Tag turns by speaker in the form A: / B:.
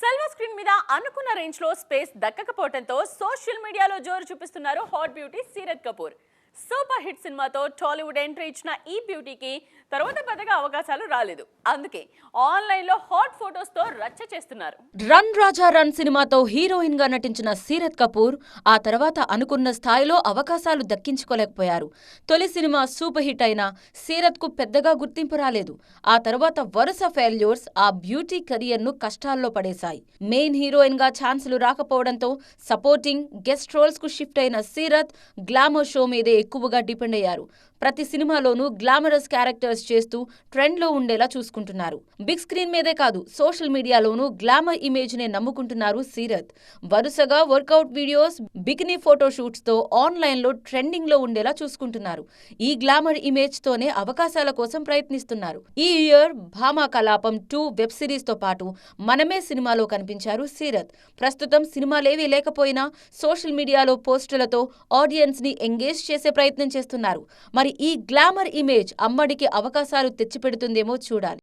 A: Silver screen మీద అనుకున్న రేంజ్లో స్పేస్ దక్కకపోవడంతో సోషల్ మీడియాలో జోరు చూపిస్తున్నారు hot beauty Seerat Kapoor. Super hit సినిమాతో టాలీవుడ్ ఎంట్రీ ఇచ్చిన ఈ బ్యూటీకి తర్వాత పెద్దగా అవకాశాలు రాలేదు. అందుకే ఆన్లైన్లో హాట్ ఫొటోస్తో రచ్చ చేస్తున్నారు.
B: రన్ రాజా రన్ సినిమాతో హీరోయిన్గా నటించిన సీరత్ కపూర్ ఆ తర్వాత అనుకున్న స్థాయిలో అవకాశాలు దక్కించుకోలేకపోయారు. తొలి సినిమా సూపర్ హిట్ అయినా సీరత్కు పెద్దగా గుర్తింపు రాలేదు. ఆ తర్వాత వరుస ఫెయిల్యూర్స్ ఆ బ్యూటీ కెరియర్ను కష్టాల్లో పడేశాయి. మెయిన్ హీరోయిన్గా ఛాన్సులు రాకపోవడంతో సపోర్టింగ్ గెస్ట్ రోల్స్కు షిఫ్ట్ అయిన సీరత్ గ్లామర్ షో మీదే ఎక్కువగా డిపెండ్ అయ్యారు. ప్రతి సినిమాలోనూ గ్లామరస్ క్యారెక్టర్స్ చేస్తూ ట్రెండ్లో ఉండేలా చూసుకుంటున్నారు. బిగ్ స్క్రీన్ మీదే కాదు సోషల్ మీడియాలోనూ గ్లామర్ ఇమేజ్ నే నమ్ముకుంటున్నారు సీరత్. వరుసగా వర్కౌట్ వీడియోస్ బికినీ ఫోటోషూట్స్తో ఆన్లైన్లో ట్రెండింగ్లో ఉండేలా చూసుకుంటున్నారు. ఈ గ్లామర్ ఇమేజ్ తోనే అవకాశాల కోసం ప్రయత్నిస్తున్నారు. ఈ year Bhama Kalapam two web సిరీస్తో పాటు మనమే సినిమాలో కనిపించారు సీరత్. ప్రస్తుతం సినిమాలేవీ లేకపోయినా సోషల్ మీడియాలో పోస్టులతో ఆడియన్స్ని ఎంగేజ్ చేసే ప్రయత్నం చేస్తున్నారు. మరి మరి ఈ గ్లామర్ ఇమేజ్ అమ్మడికి అవకాశాలు తెచ్చిపెడుతుందేమో చూడాలి.